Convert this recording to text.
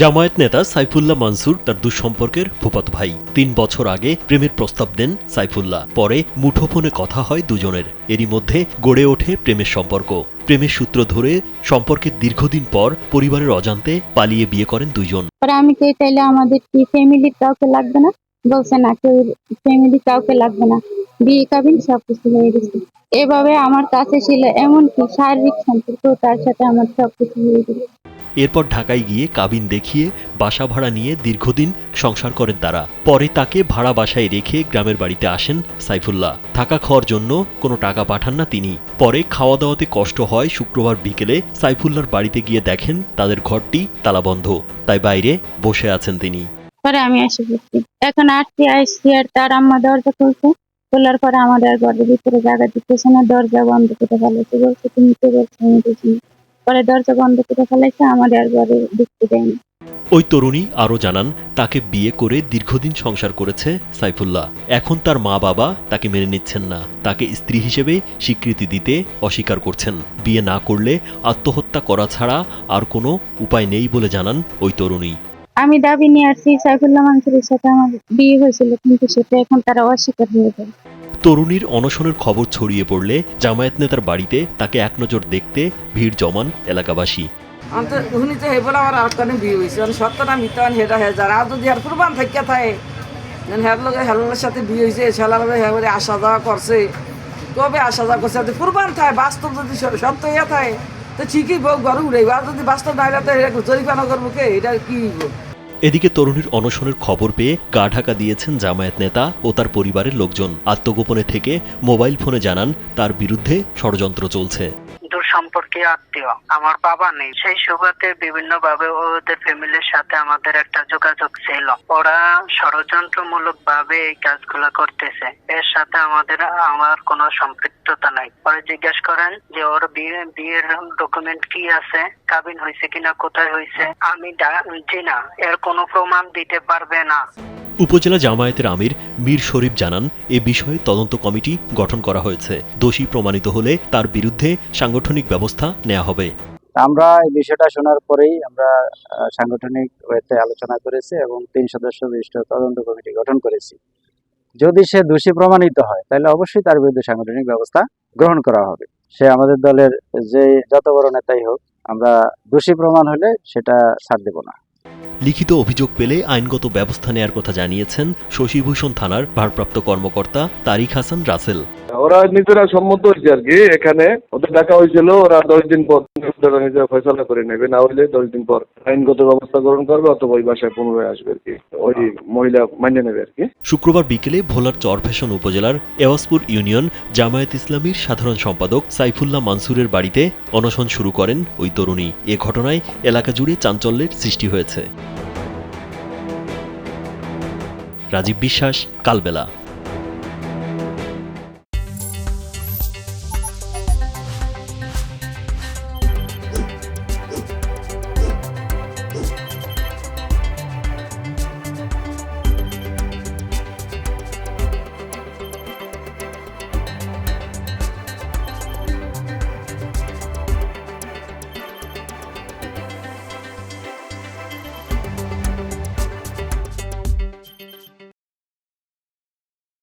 জামায়াত নেতা সাইফুল্লাহ মানসুর তার দুঃসম্পর্কের ফুফাতো ভাই। তিন বছর আগে প্রেমের প্রস্তাব দেন সাইফুল্লাহ। পরে মুঠোফোনে কথা হয় দুজনের। এরই মধ্যে গড়ে ওঠে প্রেমের সম্পর্ক। প্রেমের সূত্র ধরে সম্পর্কের দীর্ঘদিন পর পরিবারের অজান্তে পালিয়ে বিয়ে করেন দুইজন। আমি কে চাইলে আমাদের কি ফ্যামিলির কাউকে লাগবে না? বলছে না, কেউ ফ্যামিলি কাউকে লাগবে না। বিয়ে কাবিন হয়ে গেছে। এভাবে আমার কাছে ছিল এমনকি শারীরিক সম্পর্ক তার সাথে আমার সবকিছু হয়ে গেছে। এরপর ঢাকায় গিয়ে কাবিন দেখিয়ে, বাসা ভাড়া নিয়ে দীর্ঘদিন সংসার করেন তারা। পরে তাকে ভাড়া বাসায় রেখে গ্রামের বাড়িতে আসেন সাইফুল্লাহ। থাকা খাওয়ার জন্য কোনো টাকা পাঠান না তিনি। পরে খাওয়া দাওয়াতে কষ্ট হয় শুক্রবার বিকেলে সাইফুল্লাহর বাড়িতে গিয়ে দেখেন তাদের ঘরটি তালাবন্ধ। তাই বাইরে বসে আছেন তিনি। পরে আমি পড়ছি এখন আটটি আসছি আর তার আম্মা দরজা খুলছে। খোলার পরে আমাদের ঘরের ভিতরে জায়গা দিতেছে না, দরজা বন্ধ করে ফেলাইছে বলছে, তুমি কে বলছো, আমি। পরে দরজা বন্ধ করে ফেলাইছে আমাদের ঘরে ঢুকতে দেয়নি ওই তরুণী আরও জানান তাকে বিয়ে করে দীর্ঘদিন সংসার করেছে সাইফুল্লাহ। এখন তার মা বাবা তাকে মেনে নিচ্ছেন না। তাকে স্ত্রী হিসেবে স্বীকৃতি দিতে অস্বীকার করছেন। বিয়ে না করলে আত্মহত্যা করা ছাড়া আর কোনো উপায় নেই বলে জানান ওই তরুণী। আমি দাবি নিয়ে আসছি সাইফুল্লাহ মানসুরের সাথে আমার বিয়ে হয়েছিল কিন্তু সেটা এখন তারা অস্বীকার হয়ে যায়। তরুণীর অনশনের খবর ছড়িয়ে পড়লে জামায়াত নেতার বাড়িতে তাকে এক নজর দেখতে ভিড় জমান এলাকাবাসী। আর মানে সাথে বিয়ে করছে। কবে করছে? বাস্তব যদি ইয়া থাকে, তো ঠিকই বউ ঘরে উড়াইব। যদি বাস্তব না এটা জরিপানা করব কে? এটা? এদিকে তরুণীর অনশনের খবর পেয়ে গা ঢাকা দিয়েছেন জামায়াত নেতা ও তার পরিবারের লোকজন। আত্মগোপনে থেকে মোবাইল ফোনে জানান, তার বিরুদ্ধে ষড়যন্ত্র চলছে। সম্পর্কে আত্মীয়। আমার বাবা নেই। সেই সুবাদে বিভিন্ন ভাবে ওদের ফ্যামিলির সাথে আমাদের একটা যোগাযোগ ছিল। ওরা ষড়যন্ত্রমূলক ভাবে এই কাজগুলো করতেছে। এর সাথে আমাদের আমার কোনো সম্পৃক্ততা নাই। পরে জিজ্ঞেস করেন যে, ওর বিয়ে বিয়ের ডকুমেন্ট কি আছে? কাবিন হয়েছে কিনা? কোথায় হয়েছে? আমি জি না। এর কোনো প্রমাণ দিতে পারবে না। উপজেলা জামায়াতের আমির মীর শরীফ জানান, এ বিষয়ে তদন্ত কমিটি গঠন করা হয়েছে। দোষী প্রমাণিত হলে তার বিরুদ্ধে সাংগঠনিক ব্যবস্থা নেওয়া হবে। আমরা এই বিষয়টা শোনার পরেই আমরা সাংগঠনিক ওয়েতে আলোচনা করেছি এবং তিন সদস্য বিশিষ্ট তদন্ত কমিটি গঠন করেছি। যদি সে দোষী প্রমাণিত হয়, তাহলে অবশ্যই তার বিরুদ্ধে সাংগঠনিক ব্যবস্থা গ্রহণ করা হবে। সে আমাদের দলের যে যত বড় নেতাই হোক, আমরা দোষী প্রমাণ হলে সেটা ছাড় দেব না। লিখিত অভিযোগ পেলে আইনগত ব্যবস্থা নেয়ার কথা জানিয়েছেন শশীভূষণ থানার ভারপ্রাপ্ত কর্মকর্তা তারিক হাসান রাসেল। ওরা নিজেরা সম্মত হয়েছে আর কি, এখানে। ওদের ডাকা হয়েছিল, ওরা দশ দিন পর নিজেরা ফয়সলা করে নেবে, না হলে দশ দিন পর আইনগত ব্যবস্থা গ্রহণ করবে অথবা ওই বাসায় পুনরায় আসবে আর কি। ওই মহিলা মাইনে নেবে আর কি। শুক্রবার বিকেলে ভোলার চরফ্যাশন উপজেলার এওয়াসপুর ইউনিয়ন জামায়াত ইসলামীর সাধারণ সম্পাদক সাইফুল্লাহ মানসুরের বাড়িতে অনশন শুরু করেন ওই তরুণী। এ ঘটনায় এলাকা জুড়ে চাঞ্চল্যের সৃষ্টি হয়েছে। রাজীব বিশ্বাস, কালবেলা।